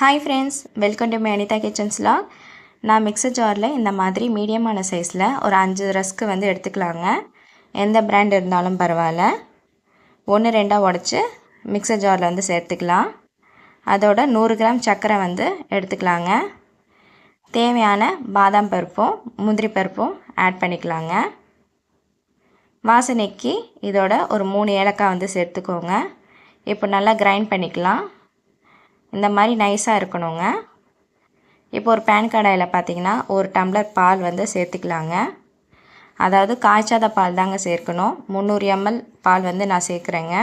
Hi friends welcome to Anitha கிச்சன்ஸ்லாம் நான் mixer ஜாரில் இந்த மாதிரி மீடியமான சைஸில் ஒரு அஞ்சு ரஸ்க்கு வந்து எடுத்துக்கலாங்க. எந்த பிராண்ட் இருந்தாலும் பரவாயில்ல. ஒன்று ரெண்டாக உடச்சி மிக்சர் ஜாரில் வந்து சேர்த்துக்கலாம். அதோட நூறு கிராம் சர்க்கரை வந்து எடுத்துக்கலாங்க. தேவையான பாதாம் பருப்பும் முந்திரி பருப்பும் ஆட் பண்ணிக்கலாங்க. வாசனைக்கு இதோட ஒரு மூணு ஏலக்காய் வந்து சேர்த்துக்கோங்க. இப்போ நல்லா கிரைண்ட் பண்ணிக்கலாம். இந்த மாதிரி நைஸாக இருக்கணுங்க. இப்போ ஒரு பேன் கடாயில் பார்த்தீங்கன்னா ஒரு டம்ளர் பால் வந்து சேர்த்துக்கலாங்க. அதாவது காய்ச்சாத பால் தாங்க சேர்க்கணும். முந்நூறு எம்எல் பால் வந்து நான் சேர்க்குறேங்க.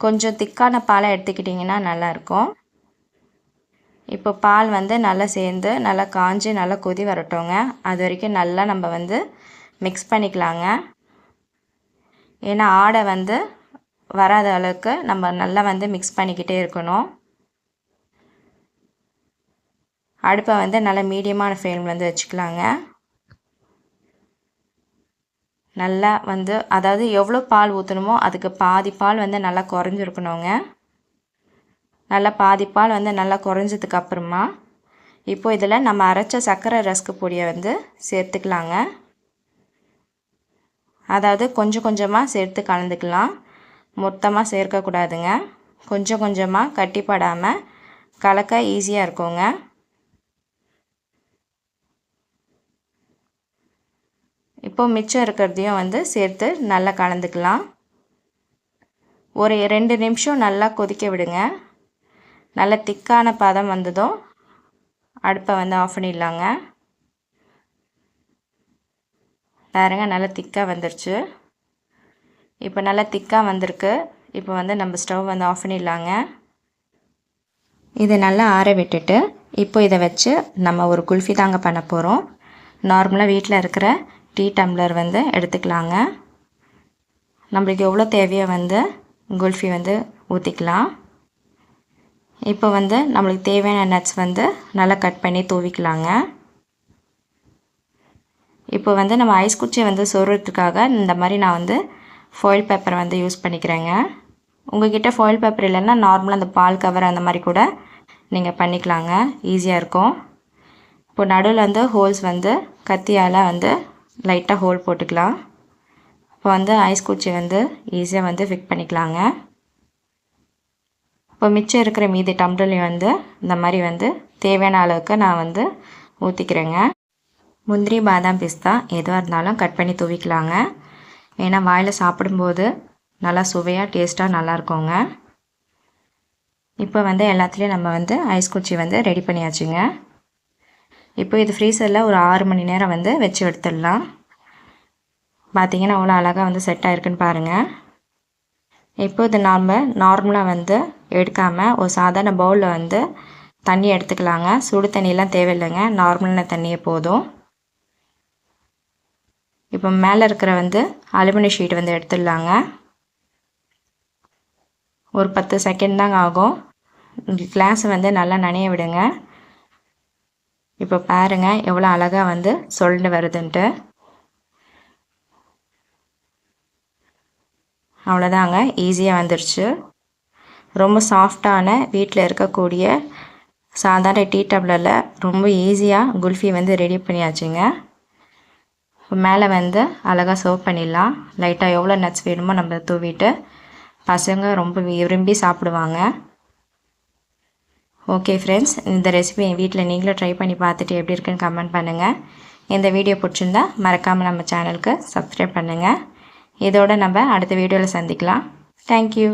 கொஞ்சம் திக்கான பாலை எடுத்துக்கிட்டிங்கன்னா நல்லாயிருக்கும். இப்போ பால் வந்து நல்லா சேர்ந்து நல்லா காஞ்சி நல்லா கொதி வரட்டோங்க அது வரைக்கும் நல்லா நம்ம வந்து மிக்ஸ் பண்ணிக்கலாங்க. ஏன்னா ஆடை வந்து வராத அளவுக்கு நம்ம நல்லா வந்து மிக்ஸ் பண்ணிக்கிட்டே இருக்கணும். அடுப்பை வந்து நல்லா மீடியமான ஃப்ளேமில் வந்து வச்சுக்கலாங்க. நல்லா வந்து அதாவது எவ்வளோ பால் ஊற்றணுமோ அதுக்கு பாதி பால் வந்து நல்லா குறைஞ்சிருக்கணுங்க. நல்லா பாதி பால் வந்து நல்லா குறைஞ்சதுக்கு அப்புறமா இப்போது இதில் நம்ம அரைச்ச சர்க்கரை ரஸ்க்கு பொடியை வந்து சேர்த்துக்கலாங்க. அதாவது கொஞ்சம் கொஞ்சமாக சேர்த்து கலந்துக்கலாம். மொத்தமாக சேர்க்கக்கூடாதுங்க. கொஞ்சம் கொஞ்சமாக கட்டிப்படாமல் கலக்க ஈஸியாக இருக்குங்க. இப்போ மிச்சம் இருக்கிறதையும் வந்து சேர்த்து நல்லா கலந்துக்கலாம். ஒரு ரெண்டு நிமிஷம் நல்லா கொதிக்க விடுங்க. நல்ல திக்கான பதம் வந்ததும் அடுப்பை வந்து ஆஃப் பண்ணிடலாங்க. பாருங்கள் நல்லா திக்காக வந்துருச்சு. இப்போ நல்லா திக்காக வந்திருக்கு. இப்போ வந்து நம்ம ஸ்டவ் வந்து ஆஃப் பண்ணிடலாங்க. இதை நல்லா ஆற விட்டுட்டு இப்போ இதை வச்சு நம்ம ஒரு குல்ஃபி தாங்க பண்ண போகிறோம் நார்மலாக வீட்டில் இருக்கிற டீ டம்ளர் வந்து எடுத்துக்கலாங்க. நம்மளுக்கு எவ்வளோ தேவையோ வந்து குல்ஃபி வந்து ஊற்றிக்கலாம் இப்போ வந்து நம்மளுக்கு தேவையான நட்ஸ் வந்து நல்லா கட் பண்ணி தூவிக்கலாங்க. இப்போ வந்து நம்ம ஐஸ் குச்சியை வந்து சொருறதுக்காக இந்த மாதிரி நான் வந்து ஃபாயில் பேப்பரை வந்து யூஸ் பண்ணிக்கிறேங்க. உங்கள்கிட்ட ஃபாயில் பேப்பர் இல்லைன்னா நார்மலாக அந்த பால் கவர் அந்த மாதிரி கூட நீங்கள் பண்ணிக்கலாங்க. ஈஸியாக இருக்கும். இப்போ நடுவில் வந்து ஹோல்ஸ் வந்து கத்தியால் வந்து லைட்டாக ஹோல் போட்டுக்கலாம். இப்போ வந்து ஐஸ் குச்சி வந்து ஈஸியாக வந்து ஃபிக் பண்ணிக்கலாங்க. இப்போ மிச்சம் இருக்கிற மீதி டம்ளர்லையும் வந்து இந்த மாதிரி வந்து தேவையான அளவுக்கு நான் வந்து ஊற்றிக்கிறேங்க முந்திரி பாதாம் பிஸ்தா எதுவாக இருந்தாலும் கட் பண்ணி தூவிக்கலாங்க. ஏன்னா வாயில் சாப்பிடும்போது நல்லா சுவையாக டேஸ்ட்டாக நல்லாயிருக்குங்க இப்போ வந்து எல்லாத்துலேயும் நம்ம வந்து ஐஸ் குச்சி வந்து ரெடி பண்ணியாச்சுங்க. இப்போ இது ஃப்ரீசரில் ஒரு ஆறு மணி நேரம் வந்து வச்சு எடுத்துடலாம். பார்த்திங்கன்னா அவ்வளோ அழகாக வந்து செட் ஆகிருக்குன்னு பாருங்கள் இப்போ இது நாம் நார்மலாக வந்து எடுக்காமல் ஒரு சாதாரண பவுலில் வந்து தண்ணி எடுத்துக்கலாங்க. சுடு தண்ணியெலாம் தேவையில்லைங்க. நார்மலான தண்ணியே போதும். இப்போ மேலே இருக்கிற வந்து அலுமினியம் ஷீட் வந்து எடுத்துடலாங்க. ஒரு பத்து செகண்ட் தாங்க ஆகும். கிளாஸை வந்து நல்லா நனைய விடுங்க. இப்போ பாருங்கள் எவ்வளோ அழகாக வந்து சொல்லிட்டு வருதுன்ட்டு. அவ்வளோதாங்க ஈஸியாக வந்துருச்சு. ரொம்ப சாஃப்டான வீட்டில் இருக்கக்கூடிய சாதாரண டீ டப்ளரில் ரொம்ப ஈஸியாக குல்ஃபி வந்து ரெடி பண்ணியாச்சுங்க. மேலே வந்து அழகாக சர்வ் பண்ணிடலாம். லைட்டாக எவ்வளோ நட்ஸ் வேணுமோ நம்ம தூவிட்டு பசங்க ரொம்ப விரும்பி சாப்பிடுவாங்க. ஓகே ஃப்ரெண்ட்ஸ் இந்த ரெசிபி என் வீட்டில் நீங்களும் ட்ரை பண்ணி பார்த்துட்டு எப்படி இருக்குன்னு கமெண்ட் பண்ணுங்கள் இந்த வீடியோ பிடிச்சிருந்தா மறக்காமல் நம்ம சேனலுக்கு சப்ஸ்கிரைப் பண்ணுங்கள் இதோடு நம்ம அடுத்த வீடியோவில் சந்திக்கலாம். தேங்க்யூ